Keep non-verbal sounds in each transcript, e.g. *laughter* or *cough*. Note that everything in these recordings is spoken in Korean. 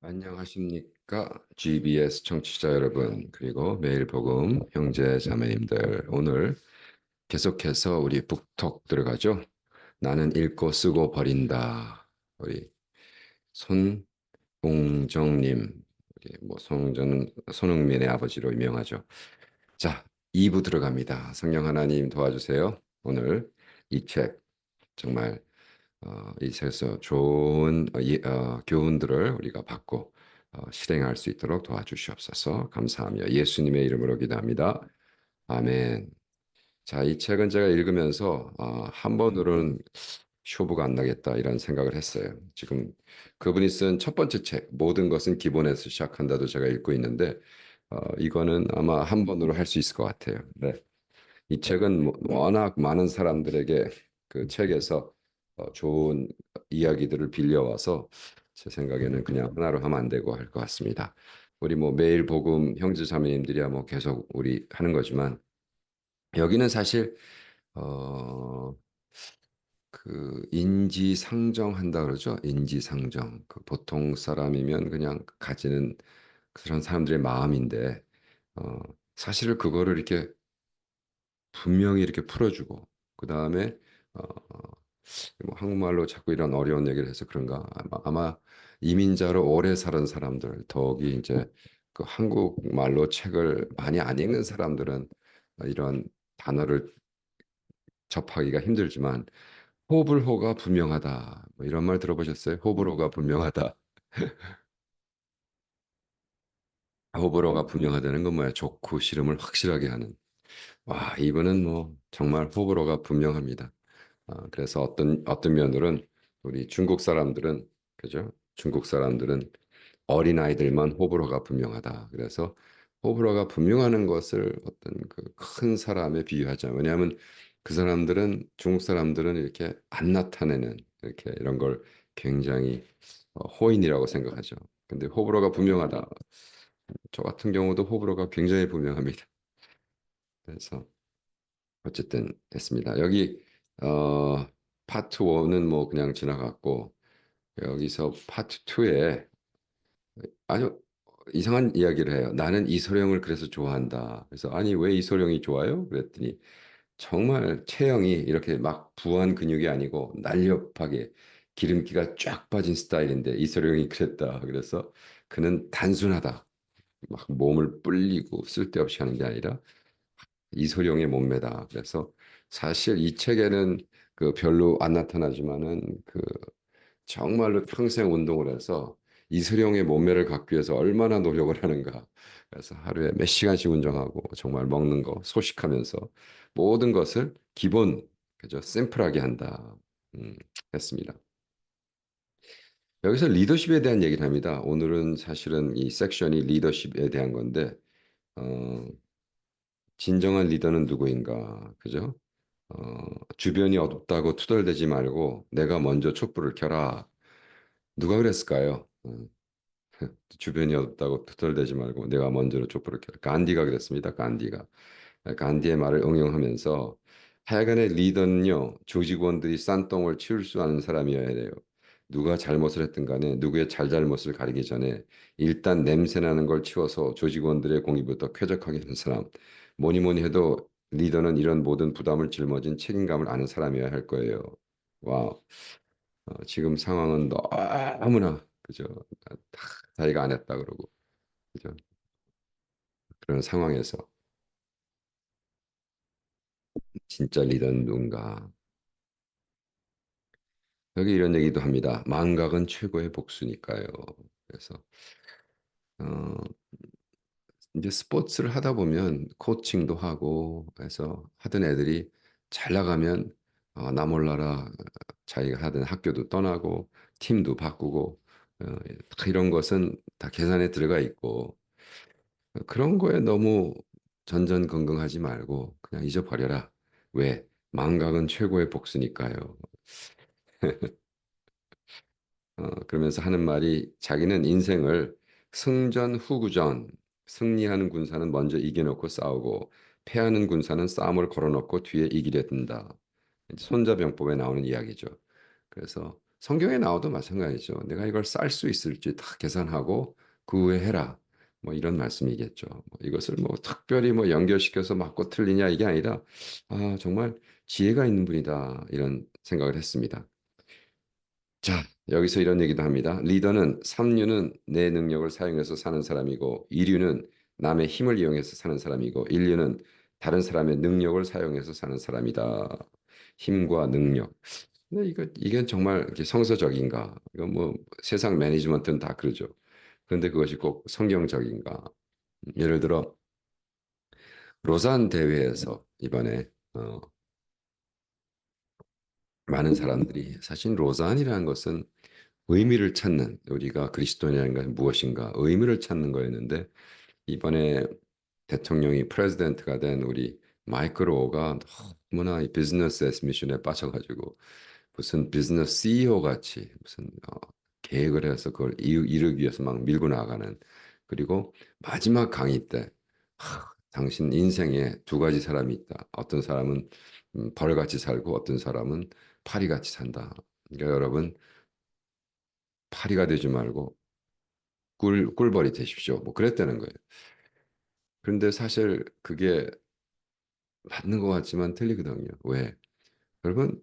안녕하십니까? GBS 청취자 여러분, 그리고 매일 복음 형제 자매님들. 오늘 계속해서 우리 북톡 들어가죠. 나는 읽고 쓰고 버린다. 우리 손봉정님, 우리 뭐 손정은 손흥민의 아버지로 유명하죠. 자, 2부 들어갑니다. 성령 하나님 도와주세요. 오늘 이 책 정말 어, 이 책에서 좋은 어, 예, 어, 교훈들을 우리가 받고 어, 실행할 수 있도록 도와주시옵소서 감사하며 예수님의 이름으로 기도합니다. 아멘. 자, 이 책은 제가 읽으면서 어, 한 번으로는 쇼부가 안 나겠다 이런 생각을 했어요. 지금 그분이 쓴 첫 번째 책 모든 것은 기본에서 시작한다도 제가 읽고 있는데 어, 이거는 아마 한 번으로 할 수 있을 것 같아요. 네. 이 책은 뭐 워낙 많은 사람들에게 그 책에서 어, 좋은 이야기들을 빌려와서 제 생각에는 그냥 하나로 하면 안 되고 할 것 같습니다. 우리 뭐 매일 복음 형제 자매님들이야 뭐 계속 우리 하는 거지만 여기는 사실 어, 그 인지상정한다 그러죠. 인지상정. 그 보통 사람이면 그냥 가지는 그런 사람들의 마음인데 어, 사실은 그거를 이렇게 분명히 이렇게 풀어주고 그 다음에 어, 뭐 한국말로 자꾸 이런 어려운 얘기를 해서 그런가. 아마, 이민자로 오래 살은 사람들 더욱이 이제 그 한국말로 책을 많이 안 읽는 사람들은 이런 단어를 접하기가 힘들지만 호불호가 분명하다. 뭐 이런 말 들어보셨어요? 호불호가 분명하다. *laughs* 호불호가 분명하다는 건 뭐야? 좋고 싫음을 확실하게 하는. 와 이거는 뭐 정말 호불호가 분명합니다. 아, 그래서 어떤 어떤 면으로는 우리 중국 사람들은 그죠? 중국 사람들은 어린 아이들만 호불호가 분명하다. 그래서 호불호가 분명하는 것을 어떤 그 큰 사람에 비유하자. 왜냐하면 그 사람들은 중국 사람들은 이렇게 안 나타내는 이렇게 이런 걸 굉장히 어, 호인이라고 생각하죠. 근데 호불호가 분명하다. 저 같은 경우도 호불호가 굉장히 분명합니다. 그래서 어쨌든 됐습니다. 여기 어, 파트 1은 뭐 그냥 지나갔고 여기서 파트 2에 아주 이상한 이야기를 해요. 나는 이소룡을 그래서 좋아한다. 그래서 아니 왜 이소룡이 좋아요? 그랬더니 정말 체형이 이렇게 막 부한 근육이 아니고 날렵하게 기름기가 쫙 빠진 스타일인데 이소룡이 그랬다. 그래서 그는 단순하다. 막 몸을 불리고 쓸데없이 하는 게 아니라 이소룡의 몸매다. 그래서 사실 이 책에는 그 별로 안 나타나지만은 그 정말로 평생 운동을 해서 이소룡의 몸매를 갖기 위해서 얼마나 노력을 하는가. 그래서 하루에 몇 시간씩 운동하고 정말 먹는 거 소식하면서 모든 것을 기본 그죠 심플하게 한다. 음, 했습니다. 여기서 리더십에 대한 얘기를 합니다. 오늘은 사실은 이 섹션이 리더십에 대한 건데 어, 진정한 리더는 누구인가, 그죠? 어, 주변이 어둡다고 투덜대지 말고 내가 먼저 촛불을 켜라. 누가 그랬을까요? 어, *laughs* 주변이 어둡다고 투덜대지 말고 내가 먼저 촛불을 켜라. 간디가 그랬습니다. 간디가. 간디의 말을 응용하면서 하여간의 리더는요, 조직원들이 싼 똥을 치울 수 아는 사람이어야 돼요. 누가 잘못을 했든 간에 누구의 잘잘못을 가리기 전에 일단 냄새나는 걸 치워서 조직원들의 공의부터 쾌적하게 하는 사람. 뭐니 뭐니 해도 리더는 이런 모든 부담을 짊어진 책임감을 아는 사람이어야 할 거예요. 와, 어, 지금 상황은 너무나 그죠? 다 자기가 안 했다 그러고 그죠? 그런 상황에서 진짜 리더는 누군가? 여기 이런 얘기도 합니다. 망각은 최고의 복수니까요. 그래서 어, 이제 스포츠를 하다 보면 코칭도 하고 해서 하던 애들이 잘 나가면 어, 나 몰라라 자기가 하던 학교도 떠나고 팀도 바꾸고 어, 다 이런 것은 다 계산에 들어가 있고 어, 그런 거에 너무 전전긍긍하지 말고 그냥 잊어버려라. 왜? 망각은 최고의 복수니까요. *laughs* 어, 그러면서 하는 말이 자기는 인생을 승전 후구전 승리하는 군사는 먼저 이겨놓고 싸우고 패하는 군사는 싸움을 걸어놓고 뒤에 이기려 든다. 손자병법에 나오는 이야기죠. 그래서 성경에 나와도 마찬가지죠. 내가 이걸 쌀 수 있을지 다 계산하고 그 후에 해라. 뭐 이런 말씀이겠죠. 뭐 이것을 뭐 특별히 뭐 연결시켜서 맞고 틀리냐 이게 아니라 아 정말 지혜가 있는 분이다 이런 생각을 했습니다. 자 여기서 이런 얘기도 합니다. 리더는 삼류는 내 능력을 사용해서 사는 사람이고 이류는 남의 힘을 이용해서 사는 사람이고 인류는 다른 사람의 능력을 사용해서 사는 사람이다. 힘과 능력. 근데 이거 이게 정말 성서적인가? 이건 뭐 세상 매니지먼트는 다 그러죠. 그런데 그것이 꼭 성경적인가? 예를 들어 로잔 대회에서 이번에 어, 많은 사람들이 사실 로잔이라는 것은 의미를 찾는 우리가 그리스도인이라는 것은 무엇인가 의미를 찾는 거였는데 이번에 대통령이 프레지던트가 된 우리 마이클 오가 너무나 이 비즈니스 에스미션에 빠져가지고 무슨 비즈니스 CEO 같이 무슨 어, 계획을 해서 그걸 이루- 이루기 위해서 막 밀고 나가는 그리고 마지막 강의 때 하, 당신 인생에 두 가지 사람이 있다. 어떤 사람은 음, 벌같이 살고 어떤 사람은 파리같이 산다. 그러니까 여러분 파리가 되지 말고 꿀 꿀벌이 되십시오. 뭐 그랬다는 거예요. 그런데 사실 그게 맞는 것 같지만 틀리거든요. 왜? 여러분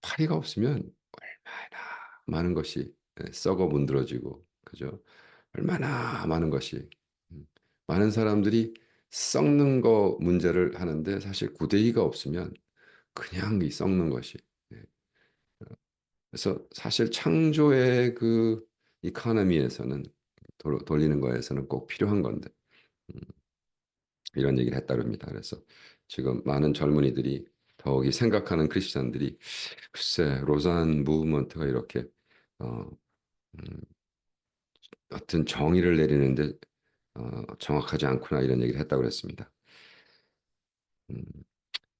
파리가 없으면 얼마나 많은 것이 예, 썩어 문드러지고 그죠? 얼마나 많은 것이 음, 많은 사람들이 썩는 거 문제를 하는데 사실 구데기가 없으면 그냥 이 썩는 것이 예. 그래서 사실 창조의 그 이카노미에서는 돌- 돌리는 거에서는 꼭 필요한 건데 음, 이런 얘기를 했다 그럽니다. 그래서 지금 많은 젊은이들이 더욱이 생각하는 크리스천들이 글쎄 로잔 무브먼트가 이렇게 어, 음, 어떤 정의를 내리는데 어, 정확하지 않구나 이런 얘기를 했다고 그랬습니다. 음,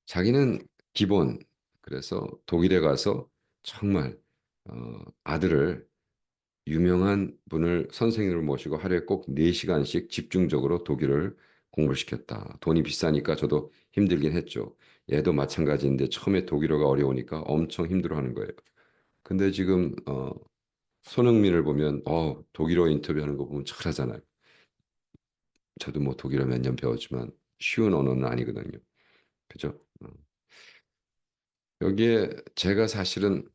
자기는 기본 그래서 독일에 가서 정말 어, 아들을 유명한 분을 선생님을 모시고 하루에 꼭 4시간씩 집중적으로 독일을 공부시켰다. 돈이 비싸니까 저도 힘들긴 했죠. 얘도 마찬가지인데 처음에 독일어가 어려우니까 엄청 힘들어하는 거예요. 근데 지금 어, 손흥민을 보면 어, 독일어 인터뷰하는 거 보면 잘하잖아요. 저도 뭐 독일어 몇 년 배웠지만 쉬운 언어는 아니거든요. 그죠? 어. 여기에 제가 사실은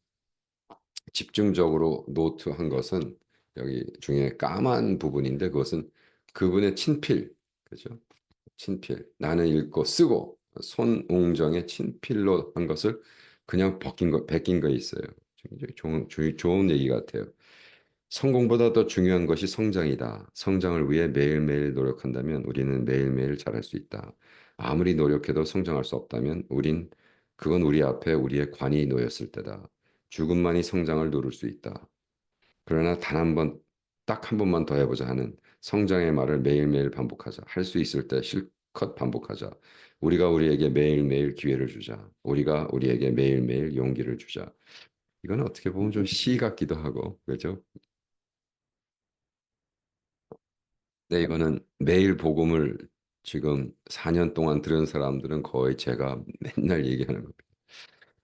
집중적으로 노트한 것은 여기 중에 까만 부분인데 그것은 그분의 친필, 그죠? 친필. 나는 읽고 쓰고 손웅정의 친필로 한 것을 그냥 벗긴 거, 베낀 거 있어요. 좋은, 주- 좋은 얘기 같아요. 성공보다 더 중요한 것이 성장이다. 성장을 위해 매일매일 노력한다면 우리는 매일매일 잘할 수 있다. 아무리 노력해도 성장할 수 없다면 우린 그건 우리 앞에 우리의 관이 놓였을 때다. 죽음만이 성장을 누를 수 있다. 그러나 단 한 번, 딱 한 번만 더 해보자 하는 성장의 말을 매일매일 반복하자. 할 수 있을 때 실컷 반복하자. 우리가 우리에게 매일매일 기회를 주자. 우리가 우리에게 매일매일 용기를 주자. 이건 어떻게 보면 좀 시 같기도 하고, 그죠? 네, 이거는 매일 복음을 지금 4년 동안 들은 사람들은 거의 제가 맨날 얘기하는 겁니다.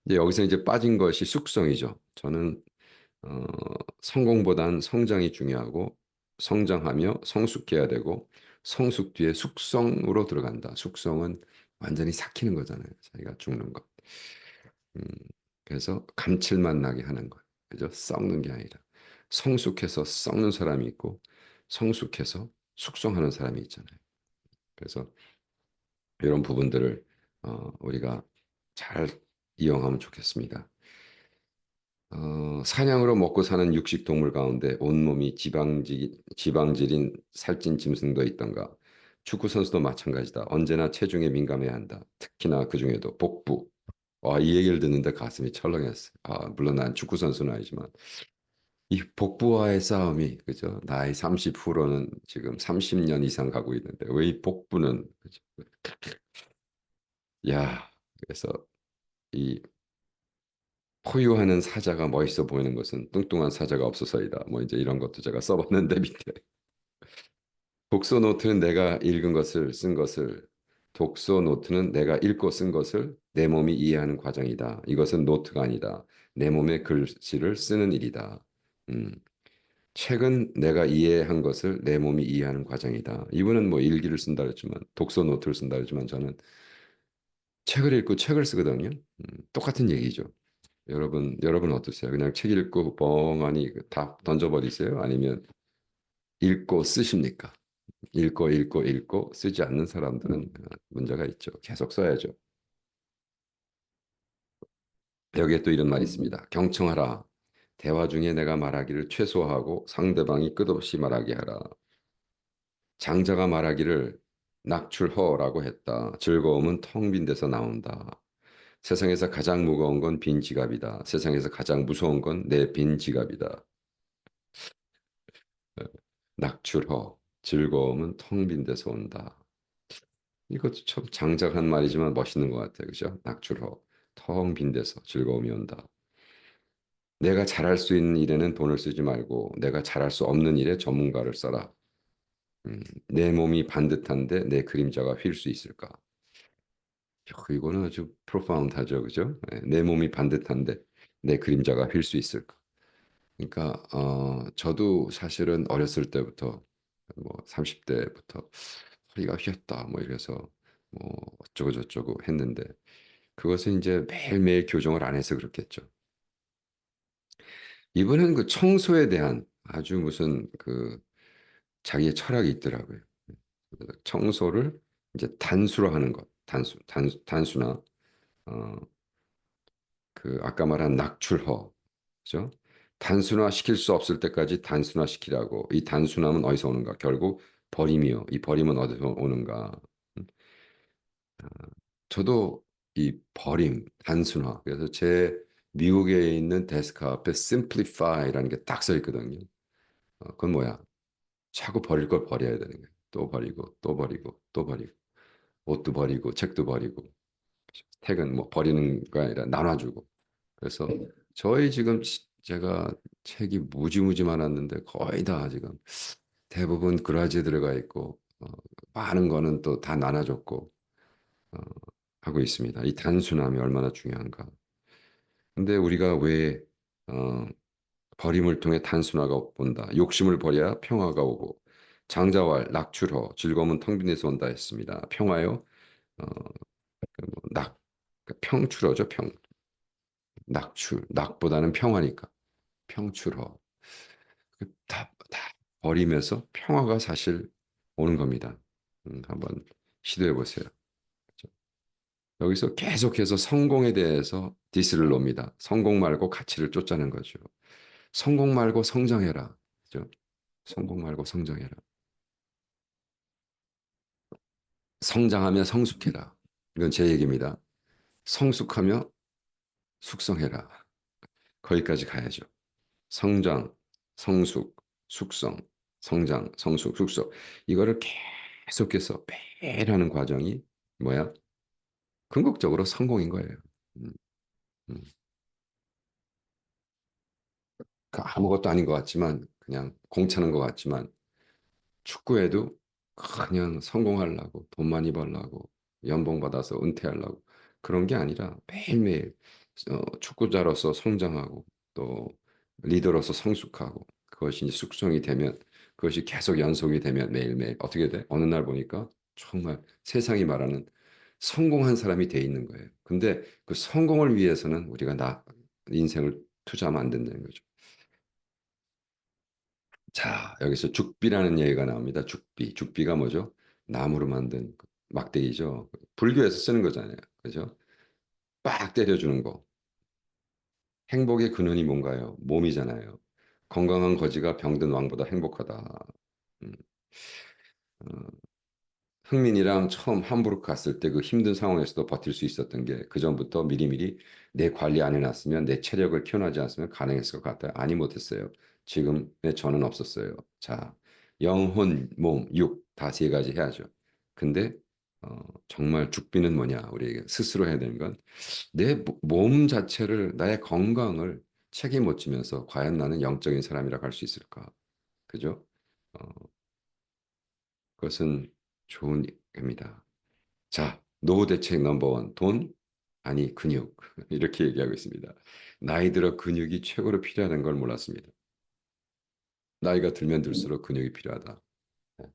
이제 여기서 이제 빠진 것이 숙성이죠. 저는 어, 성공보단 성장이 중요하고 성장하며 성숙해야 되고 성숙 뒤에 숙성으로 들어간다. 숙성은 완전히 삭히는 거잖아요. 자기가 죽는 것. 음, 그래서 감칠맛 나게 하는 것. 그죠? 썩는 게 아니라 성숙해서 썩는 사람이 있고 성숙해서 숙성하는 사람이 있잖아요. 그래서 이런 부분들을 어, 우리가 잘 이용하면 좋겠습니다. 어, 사냥으로 먹고 사는 육식 동물 가운데 온몸이 지방질, 지방질인 살찐 짐승도 있던가. 축구 선수도 마찬가지다. 언제나 체중에 민감해야 한다. 특히나 그 중에도 복부. 와, 이 얘기를 듣는데 가슴이 철렁했어요. 아, 물론 난 축구 선수는 아니지만 이 복부와의 싸움이 그죠? 나이 30%는 지금 30년 이상 가고 있는데 왜 이 복부는 그죠? 야, 그래서 이 포유하는 사자가 멋있어 보이는 것은 뚱뚱한 사자가 없어서이다. 뭐 이제 이런 것도 제가 써봤는데 밑에 독서 노트는 내가 읽은 것을 쓴 것을 독서 노트는 내가 읽고 쓴 것을 내 몸이 이해하는 과정이다. 이것은 노트가 아니다. 내 몸의 글씨를 쓰는 일이다. 음, 책은 내가 이해한 것을 내 몸이 이해하는 과정이다. 이분은 뭐 일기를 쓴다 그랬지만 독서 노트를 쓴다 그랬지만 저는 책을 읽고 책을 쓰거든요. 음, 똑같은 얘기죠. 여러분, 여러분 어떠세요? 그냥 책 읽고 뻥하니 다 던져버리세요? 아니면 읽고 쓰십니까? 읽고 읽고 읽고 쓰지 않는 사람들은 문제가 있죠. 계속 써야죠. 여기에 또 이런 말이 있습니다. 경청하라. 대화 중에 내가 말하기를 최소화하고 상대방이 끝없이 말하게 하라. 장자가 말하기를 낙출허라고 했다. 즐거움은 텅 빈 데서 나온다. 세상에서 가장 무거운 건 빈 지갑이다. 세상에서 가장 무서운 건 내 빈 지갑이다. *laughs* 낙출허, 즐거움은 텅 빈 데서 온다. 이것도 참 장작한 말이지만 멋있는 것 같아요. 그죠? 낙출허, 텅 빈 데서 즐거움이 온다. 내가 잘할 수 있는 일에는 돈을 쓰지 말고 내가 잘할 수 없는 일에 전문가를 써라. 음, 내 몸이 반듯한데 내 그림자가 휠 수 있을까? 야, 이거는 아주 프로파운드하죠, 그죠? 네, 내 몸이 반듯한데 내 그림자가 휠 수 있을까? 그러니까 어, 저도 사실은 어렸을 때부터 뭐 30대부터 허리가 휘었다 뭐 이래서 뭐 어쩌고 저쩌고 했는데 그것은 이제 매일매일 교정을 안 해서 그렇겠죠. 이번엔 그 청소에 대한 아주 무슨 그 자기의 철학이 있더라고요. 청소를 이제 단수로 하는 것, 단수, 단수, 단수나 어, 그 아까 말한 낙출허, 그죠? 단순화 시킬 수 없을 때까지 단순화 시키라고. 이 단순함은 어디서 오는가? 결국 버림이요. 이 버림은 어디서 오는가? 음. 아, 저도 이 버림, 단순화. 그래서 제 미국에 있는 데스크 앞에 simplify라는 게 딱 써 있거든요. 어, 그건 뭐야? 자꾸 버릴 걸 버려야 되는 거예요. 또 버리고, 또 버리고, 또 버리고. 옷도 버리고, 책도 버리고. 책은 뭐 버리는 거 아니라 나눠주고. 그래서 저희 지금 제가 책이 무지무지 많았는데 거의 다 지금 대부분 그라지에 들어가 있고 어, 많은 거는 또 다 나눠줬고 어, 하고 있습니다. 이 단순함이 얼마나 중요한가. 근데 우리가 왜 어, 버림을 통해 단순화가 본다. 욕심을 버려야 평화가 오고 장자왈 낙출허 즐거움은 텅 빈에서 온다 했습니다. 평화요. 어, 그뭐 낙, 그러니까 평출어죠 평. 낙출, 낙보다는 평화니까. 평출허. 그 다, 다 버리면서 평화가 사실 오는 겁니다. 음, 한번 시도해 보세요. 여기서 계속해서 성공에 대해서 디스를 놉니다. 성공 말고 가치를 쫓자는 거죠. 성공 말고 성장해라. 그죠? 성공 말고 성장해라. 성장하며 성숙해라. 이건 제 얘기입니다. 성숙하며 숙성해라. 거기까지 가야죠. 성장, 성숙, 숙성, 성장, 성숙, 숙성. 이거를 계속해서 매일 하는 과정이 뭐야? 궁극적으로 성공인 거예요. 음, 음. 그 아무것도 아닌 것 같지만 그냥 공차는 것 같지만 축구에도 그냥 성공하려고 돈 많이 벌려고 연봉 받아서 은퇴하려고 그런 게 아니라 매일매일 어, 축구자로서 성장하고 또 리더로서 성숙하고 그것이 숙성이 되면 그것이 계속 연속이 되면 매일매일 어떻게 돼? 어느 날 보니까 정말 세상이 말하는 성공한 사람이 돼 있는 거예요. 근데 그 성공을 위해서는 우리가 나 인생을 투자하면 안 된다는 거죠. 자, 여기서 죽비라는 얘기가 나옵니다. 죽비. 죽비가 뭐죠? 나무로 만든 그 막대기죠. 불교에서 쓰는 거잖아요. 그죠? 빡 때려주는 거. 행복의 근원이 뭔가요? 몸이잖아요. 건강한 거지가 병든 왕보다 행복하다. 음. 어, 흥민이랑 처음 함부르크 갔을 때 그 힘든 상황에서도 버틸 수 있었던 게 그 전부터 미리미리 내 관리 안 해놨으면 내 체력을 키워나지 않으면 가능했을 것 같아요. 아니 못했어요. 지금의 저는 없었어요. 자, 영혼, 몸, 육 다 세 가지 해야죠. 근데 어, 정말 죽비는 뭐냐? 우리에게 스스로 해야 되는 건 내 몸 자체를 나의 건강을 책임 못 지면서 과연 나는 영적인 사람이라고 할 수 있을까? 그죠? 어, 그것은 좋은 겁니다. 자, 노후 대책 넘버원 돈 아니 근육 *laughs* 이렇게 얘기하고 있습니다. 나이 들어 근육이 최고로 필요하다는 걸 몰랐습니다. 나이가 들면 들수록 근육이 필요하다. 네.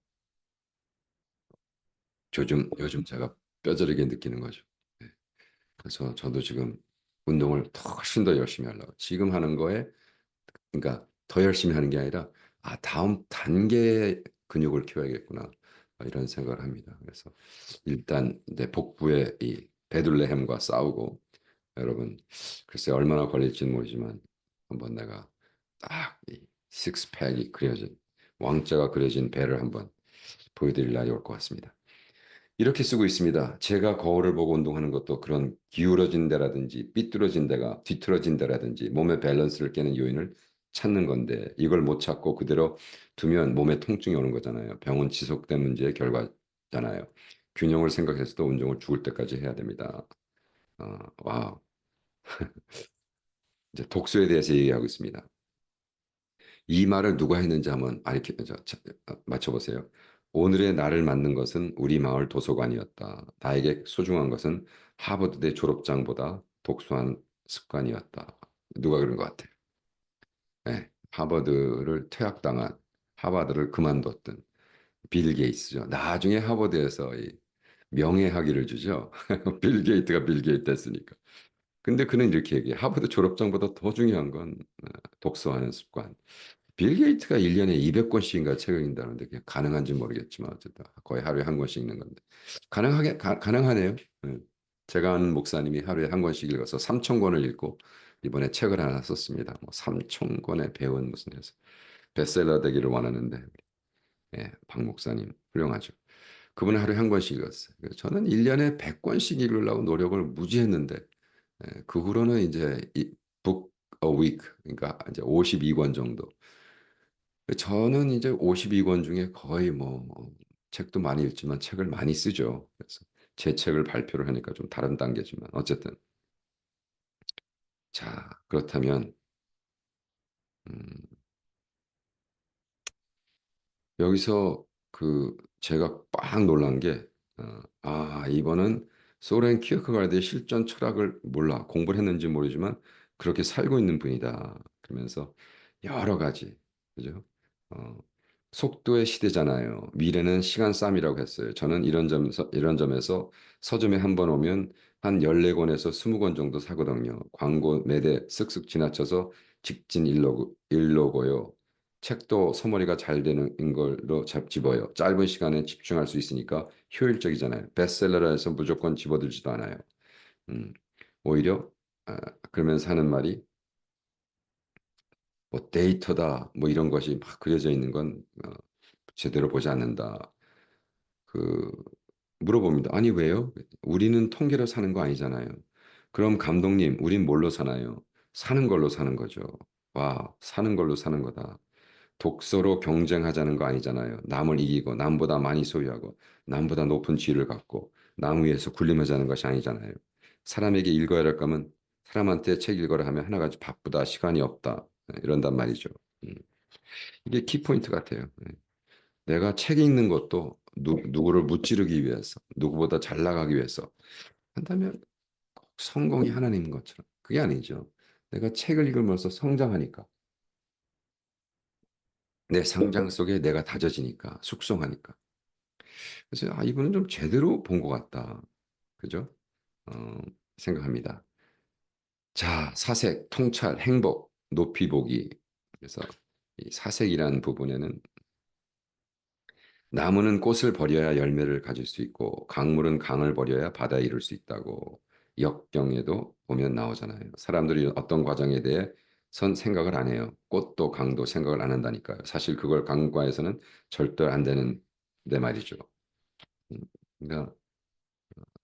요즘 요즘 제가 뼈저리게 느끼는 거죠. 네. 그래서 저도 지금 운동을 더 훨씬 더 열심히 하려고 지금 하는 거에 그러니까 더 열심히 하는 게 아니라 아 다음 단계의 근육을 키워야겠구나 어, 이런 생각을 합니다. 그래서 일단 이제 복부의 이 베들레헴과 싸우고 여러분 글쎄 얼마나 걸릴지는 모르지만 한번 내가 딱 이 식스팩이 그려진 왕자가 그려진 배를 한번 보여드릴 날이 올 것 같습니다. 이렇게 쓰고 있습니다. 제가 거울을 보고 운동하는 것도 그런 기울어진 데라든지 삐뚤어진 데가 뒤틀어진 데라든지 몸의 밸런스를 깨는 요인을 찾는 건데 이걸 못 찾고 그대로 두면 몸에 통증이 오는 거잖아요. 병은 지속된 문제의 결과잖아요. 균형을 생각해서도 운동을 죽을 때까지 해야 됩니다. 어, 와 *laughs* 이제 독소에 대해서 얘기하고 있습니다. 이 말을 누가 했는지 한번 알려 어, 맞춰보세요. 오늘의 나를 만든 것은 우리 마을 도서관이었다. 나에게 소중한 것은 하버드대 졸업장보다 독서한 습관이었다. 누가 그런 것 같아 요? 네, 하버드를 퇴학당한 하버드를 그만뒀던 빌 게이츠죠. 나중에 하버드에서 명예학위를 주죠. *laughs* 빌 게이트가 빌 게이트 했으니까. 근데 그는 이렇게 얘기해. 하버드 졸업장보다 더 중요한 건 어, 독서하는 습관. 빌 게이트가 1년에 200권씩인가 책을 읽는다는데 그게 가능한지 모르겠지만 어쨌든 거의 하루에 한 권씩 읽는 건데 가능하게 가, 가능하네요. 네. 제가 아는 목사님이 하루에 한 권씩 읽어서 3천 권을 읽고 이번에 책을 하나 썼습니다. 뭐 3천 권의 배운 무슨 해서 베스트셀러 되기를 원하는데 예, 박 목사님 훌륭하죠. 그분은 하루에 한 권씩 읽었어요. 저는 1년에 100권씩 읽으려고 노력을 무지 했는데 예, 그 후로는 이제 이 book a week 그러니까 이제 52권 정도 저는 이제 52권 중에 거의 뭐 책도 많이 읽지만 책을 많이 쓰죠. 그래서 제 책을 발표를 하니까 좀 다른 단계지만 어쨌든 자 그렇다면 음, 여기서 그 제가 빵 놀란 게 어, 아, 이번은 소렌 키어크가르드의 실전 철학을 몰라 공부를 했는지 모르지만 그렇게 살고 있는 분이다. 그러면서 여러 가지 그죠? 어, 속도의 시대잖아요. 미래는 시간 싸움이라고 했어요. 저는 이런 점에서 이런 점에서 서점에 한 번 오면 한 14권에서 20권 정도 사거든요. 광고 매대 쓱쓱 지나쳐서 직진 일로고, 일로고요. 책도 소머리가 잘 되는 걸로 잡집어요. 짧은 시간에 집중할 수 있으니까 효율적이잖아요. 베스트셀러라 해서 무조건 집어들지도 않아요. 음, 오히려 아, 그러면서 하는 말이 뭐 데이터다 뭐 이런 것이 막 그려져 있는 건 어, 제대로 보지 않는다. 그 물어봅니다. 아니 왜요? 우리는 통계로 사는 거 아니잖아요. 그럼 감독님, 우린 뭘로 사나요? 사는 걸로 사는 거죠. 와, 사는 걸로 사는 거다. 독서로 경쟁하자는 거 아니잖아요. 남을 이기고 남보다 많이 소유하고 남보다 높은 지위를 갖고 남 위에서 군림하자는 것이 아니잖아요. 사람에게 읽어야 할 거면 사람한테 책 읽어라 하면 하나가지 바쁘다 시간이 없다 이런단 말이죠. 음. 이게 키포인트 같아요. 네. 내가 책 읽는 것도 누, 누구를 무찌르기 위해서 누구보다 잘 나가기 위해서. 한다면 성공이 하나님인 것처럼. 그게 아니죠. 내가 책을 읽으면서 성장하니까. 내 성장 속에 내가 다져지니까 숙성하니까. 그래서 아 이분은 좀 제대로 본 것 같다. 그죠? 어, 생각합니다. 자 사색 통찰 행복 높이 보기. 그래서 이 사색이라는 부분에는 나무는 꽃을 버려야 열매를 가질 수 있고 강물은 강을 버려야 바다에 이룰 수 있다고 역경에도 보면 나오잖아요 사람들이 어떤 과정에 대해 선 생각을 안 해요. 꽃도 강도 생각을 안 한다니까요. 사실 그걸 강과에서는 절대 안 되는 내 말이죠. 음, 그러니까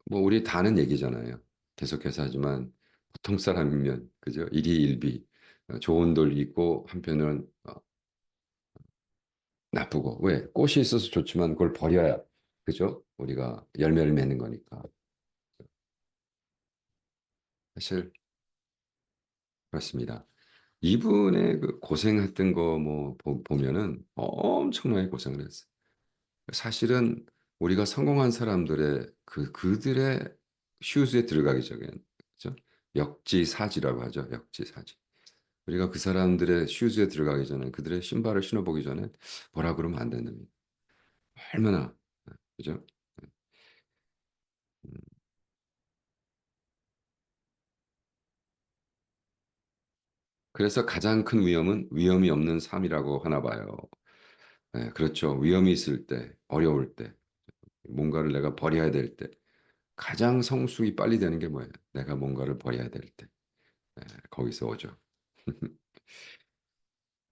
뭐 우리 다는 얘기잖아요. 계속해서 하지만 보통 사람이면 그죠? 일희일비 어, 좋은 돌 있고 한편은 어, 나쁘고 왜 꽃이 있어서 좋지만 그걸 버려야 그죠? 우리가 열매를 맺는 거니까 사실 그렇습니다. 이분의 그 고생했던 거 뭐 보면은 엄청나게 고생을 했어요. 사실은 우리가 성공한 사람들의 그 그들의 슈즈에 들어가기 전에 역지사지라고 하죠. 역지사지. 우리가 그 사람들의 슈즈에 들어가기 전에 그들의 신발을 신어보기 전에 뭐라 그러면 안 된답니다. 얼마나 그죠? 음. 그래서 가장 큰 위험은 위험이 없는 삶이라고 하나 봐요. 네, 그렇죠. 위험이 있을 때, 어려울 때, 뭔가를 내가 버려야 될 때, 가장 성숙이 빨리 되는 게 뭐예요? 내가 뭔가를 버려야 될 때. 네, 거기서 오죠. *laughs*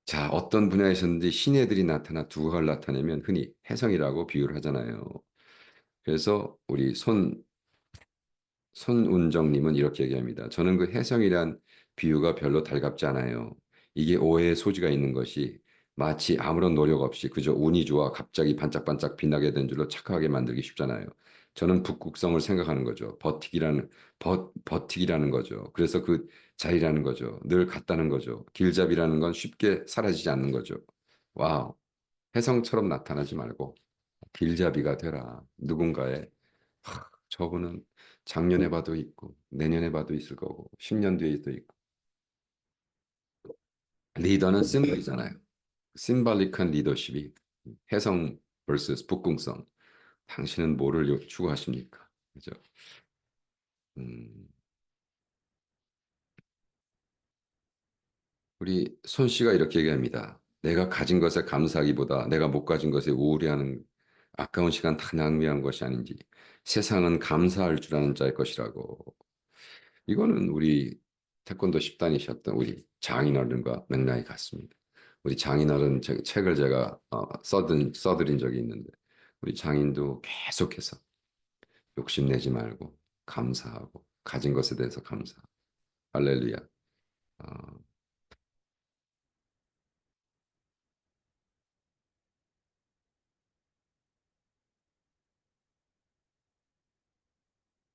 자, 어떤 분야에서든지 신예들이 나타나 두각을 나타내면 흔히 혜성이라고 비유를 하잖아요. 그래서 우리 손 손운정님은 이렇게 얘기합니다. 저는 그 혜성이란 비유가 별로 달갑지 않아요. 이게 오해의 소지가 있는 것이 마치 아무런 노력 없이 그저 운이 좋아 갑자기 반짝반짝 빛나게 된 줄로 착각하게 만들기 쉽잖아요. 저는 북극성을 생각하는 거죠. 버티기라는 버, 버티기라는 거죠. 그래서 그 자리라는 거죠. 늘 같다는 거죠. 길잡이라는 건 쉽게 사라지지 않는 거죠. 와우. 혜성처럼 나타나지 말고 길잡이가 되라. 누군가의 하, 저분은 작년에 봐도 있고 내년에 봐도 있을 거고 10년 뒤에도 있고 리더는 심벌이잖아요. 심발릭한 리더십이 혜성 vs 북궁성 당신은 뭐를 요- 추구하십니까? 그죠? 음, 우리 손 씨가 이렇게 얘기합니다. 내가 가진 것에 감사하기보다 내가 못 가진 것에 우울해하는 아까운 시간 다 낭비한 것이 아닌지 세상은 감사할 줄 아는 자의 것이라고. 이거는 우리 태권도 10단이셨던 우리 장인어른과 맥락이 같습니다. 우리 장인어른 제- 책을 제가 어, 써든, 써드린 적이 있는데 우리 장인도 계속해서 욕심내지 말고 감사하고 가진 것에 대해서 감사. 할렐루야. 어,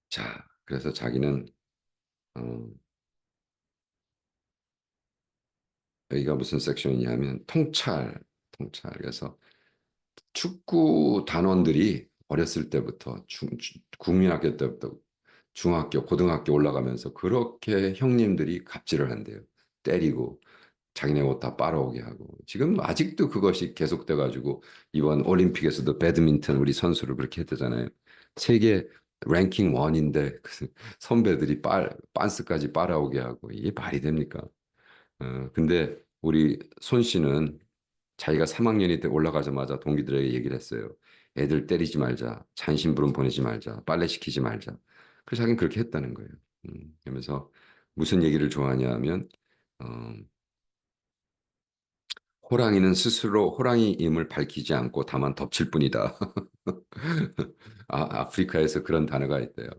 자, 그래서 자기는 어, 여기가 무슨 섹션이냐면 통찰, 통찰. 그래서 축구 단원들이 어렸을 때부터 중, 중- 국민학교 때부터 중학교, 고등학교 올라가면서 그렇게 형님들이 갑질을 한대요. 때리고 자기네 옷 다 빨아오게 하고 지금 아직도 그것이 계속돼 가지고 이번 올림픽에서도 배드민턴 우리 선수를 그렇게 했대잖아요. 세계 랭킹 원인데 그 선배들이 빨 빤스까지 빨아오게 하고 이게 말이 됩니까? 어, 근데 우리 손 씨는 자기가 3학년이 때 올라가자마자 동기들에게 얘기를 했어요. 애들 때리지 말자, 잔심부름 보내지 말자, 빨래 시키지 말자. 그래서 자기는 그렇게 했다는 거예요. 음, 그러면서 무슨 얘기를 좋아하냐 하면 어, 호랑이는 스스로 호랑이임을 밝히지 않고 다만 덮칠 뿐이다. *laughs* 아, 아프리카에서 그런 단어가 있대요.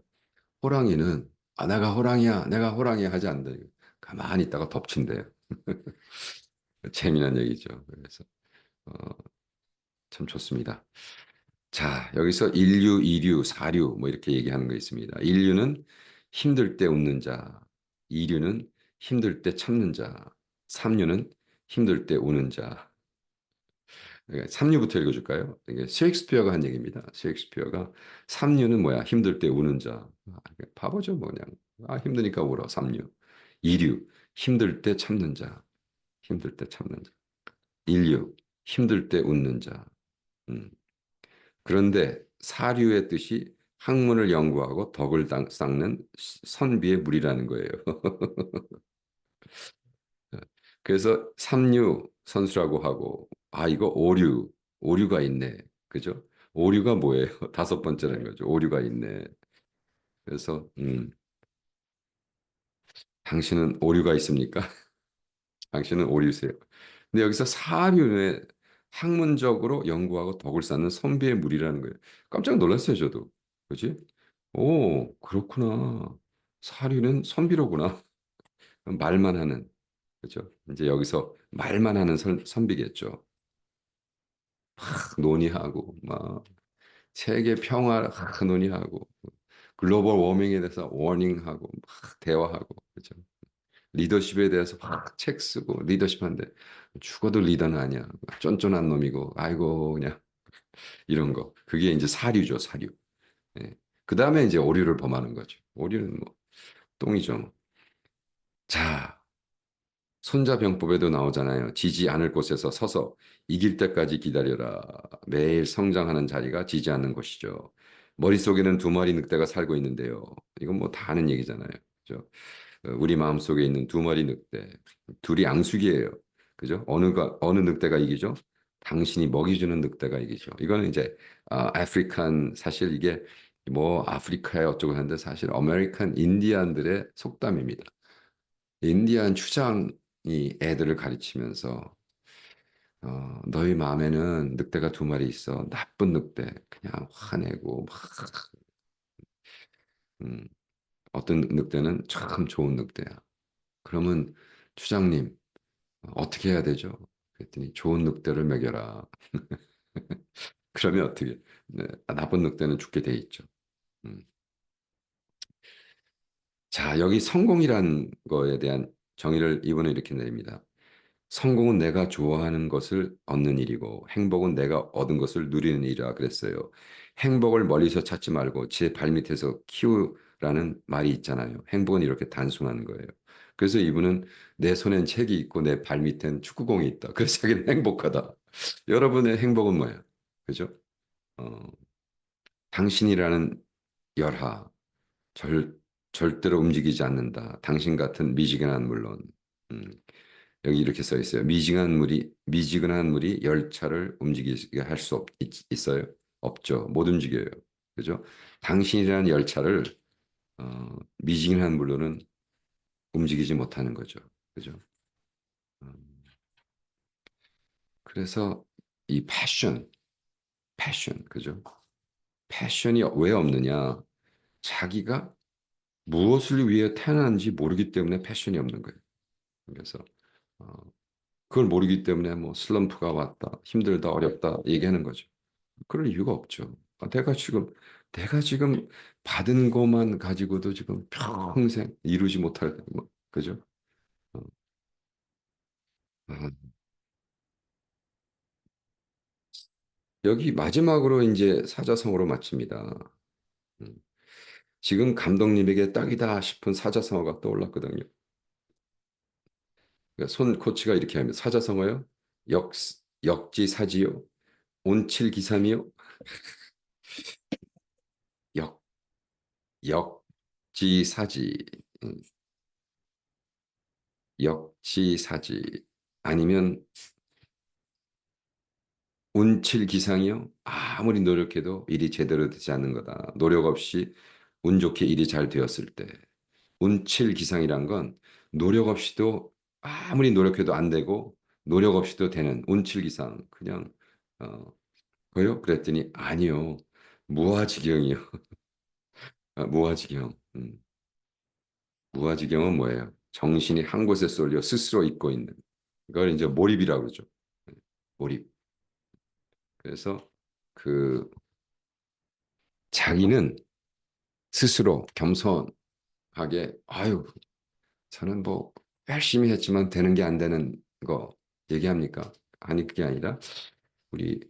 호랑이는 아, 내가 호랑이야, 내가 호랑이야 하지 않는다. 가만히 있다가 덮친대요. *laughs* 재미난 얘기죠. 그래서 어, 참 좋습니다. 자, 여기서 인류, 이류, 사류 뭐 이렇게 얘기하는 거 있습니다. 인류는 힘들 때 웃는 자, 이류는 힘들 때 참는 자, 삼류는 힘들 때 우는 자. 그러니까 삼류부터 읽어줄까요? 이게 셰익스피어가 한 얘기입니다. 셰익스피어가 삼류는 뭐야? 힘들 때 우는 자. 아, 바보죠, 뭐 그냥. 아, 힘드니까 울어. 삼류. 이류, 힘들 때 참는 자. 힘들 때 참는 자. 인류, 힘들 때 웃는 자. 음. 그런데 사류의 뜻이 학문을 연구하고 덕을 당- 쌓는 선비의 물이라는 거예요. *laughs* 그래서 삼류 선수라고 하고 아 이거 오류 오류가 있네 그죠? 오류가 뭐예요? *laughs* 다섯 번째라는 거죠. 오류가 있네. 그래서 음, 당신은 오류가 있습니까? *laughs* 당신은 오류세요. 근데 여기서 사류의 학문적으로 연구하고 덕을 쌓는 선비의 물이라는 거예요. 깜짝 놀랐어요, 저도. 그지? 오, 그렇구나. 사류는 선비로구나. 말만 하는. 그죠? 이제 여기서 말만 하는 선, 선비겠죠. 막 논의하고, 막 세계 평화 막 논의하고, 글로벌 워밍에 대해서 워닝하고, 막 대화하고, 그죠? 리더십에 대해서 막 책 쓰고 리더십한데 죽어도 리더는 아니야. 쫀쫀한 놈이고 아이고 그냥 *laughs* 이런 거. 그게 이제 사류죠, 사류. 예. 그 다음에 이제 오류를 범하는 거죠. 오류는 뭐 똥이죠. 자, 손자병법에도 나오잖아요. 지지 않을 곳에서 서서 이길 때까지 기다려라. 매일 성장하는 자리가 지지 않는 곳이죠. 머릿속에는 두 마리 늑대가 살고 있는데요. 이건 뭐 다 아는 얘기잖아요. 그죠? 어, 우리 마음속에 있는 두 마리 늑대. 둘이 앙숙이에요. 그죠? 어느가 어느 늑대가 이기죠? 당신이 먹이 주는 늑대가 이기죠. 이거는 이제 아, 아프리칸 사실 이게 뭐 아프리카에 어쩌고 하는데 사실 아메리칸 인디안들의 속담입니다. 인디안 추장이 애들을 가르치면서 어, 너희 마음에는 늑대가 두 마리 있어. 나쁜 늑대. 그냥 화내고 막 음, 어떤 늑대는 참 좋은 늑대야. 그러면 추장님 어떻게 해야 되죠? 그랬더니 좋은 늑대를 먹여라. *laughs* 그러면 어떻게? 네, 나쁜 늑대는 죽게 돼 있죠. 음. 자, 여기 성공이란 거에 대한 정의를 이분은 이렇게 내립니다. 성공은 내가 좋아하는 것을 얻는 일이고 행복은 내가 얻은 것을 누리는 일이라 그랬어요. 행복을 멀리서 찾지 말고 제 발밑에서 키우 라는 말이 있잖아요. 행복은 이렇게 단순한 거예요. 그래서 이분은 내 손엔 책이 있고 내 발밑엔 축구공이 있다. *laughs* 그래서 자기는 행복하다. 여러분의 행복은 뭐예요? 그죠? 어, 당신이라는 열하 절, 절대로 움직이지 않는다. 당신 같은 미지근한 물론 음, 여기 이렇게 써 있어요. 미지근한 물이 미지근한 물이 열차를 움직이게 할 수 있어요? 없죠. 못 움직여요. 그죠? 당신이라는 열차를 어, 미지근한 물로는 움직이지 못하는 거죠. 그죠? 음, 그래서 이 패션, 패션, 그죠? 패션이 왜 없느냐? 자기가 무엇을 위해 태어난지 모르기 때문에 패션이 없는 거예요. 그래서 어, 그걸 모르기 때문에 뭐 슬럼프가 왔다, 힘들다, 어렵다 얘기하는 거죠. 그럴 이유가 없죠. 아, 내가 지금 내가 지금 받은 것만 가지고도 지금 평생 이루지 못할 뭐, 그죠? 어. 아. 여기 마지막으로 이제 사자성어로 마칩니다. 음. 지금 감독님에게 딱이다 싶은 사자성어가 떠올랐거든요. 그러니까 손 코치가 이렇게 하면 사자성어요? 역 역지사지요? 온칠기삼이요? 역 역지사지 음. 역지사지 아니면 운칠기상이요? 아무리 노력해도 일이 제대로 되지 않는 거다. 노력 없이 운 좋게 일이 잘 되었을 때. 운칠기상이란 건 노력 없이도 아무리 노력해도 안 되고 노력 없이도 되는 운칠기상. 그냥 어 그요? 그랬더니 아니요. 무아지경이요. 아, 무아지경. 음. 무아지경은 뭐예요? 정신이 한 곳에 쏠려 스스로 잊고 있는. 이걸 이제 몰입이라고 그러죠. 네, 몰입. 그래서 그 자기는 스스로 겸손하게 아유 저는 뭐 열심히 했지만 되는 게 안 되는 거 얘기합니까? 아니 그게 아니라 우리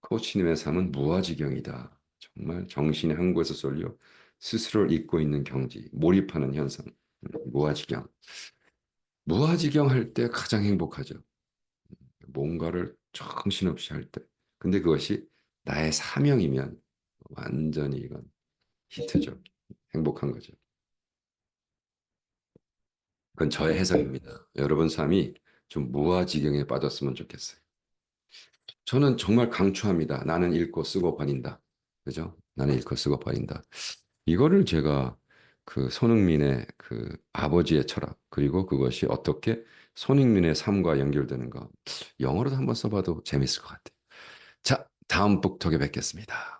코치님의 삶은 무아지경이다. 정말 정신이 한 곳에 쏠려 스스로를 잊고 있는 경지, 몰입하는 현상, 무아지경. 무아지경 할 때 가장 행복하죠. 뭔가를 정신없이 할 때. 근데 그것이 나의 사명이면 완전히 이건 히트죠. 행복한 거죠. 그건 저의 해석입니다. 여러분 삶이 좀 무아지경에 빠졌으면 좋겠어요. 저는 정말 강추합니다. 나는 읽고 쓰고 버린다. 그죠? 나는 읽고 쓰고 버린다. 이거를 제가 그 손흥민의 그 아버지의 철학 그리고 그것이 어떻게 손흥민의 삶과 연결되는가 영어로도 한번 써봐도 재밌을 것 같아요. 자, 다음 북톡에 뵙겠습니다.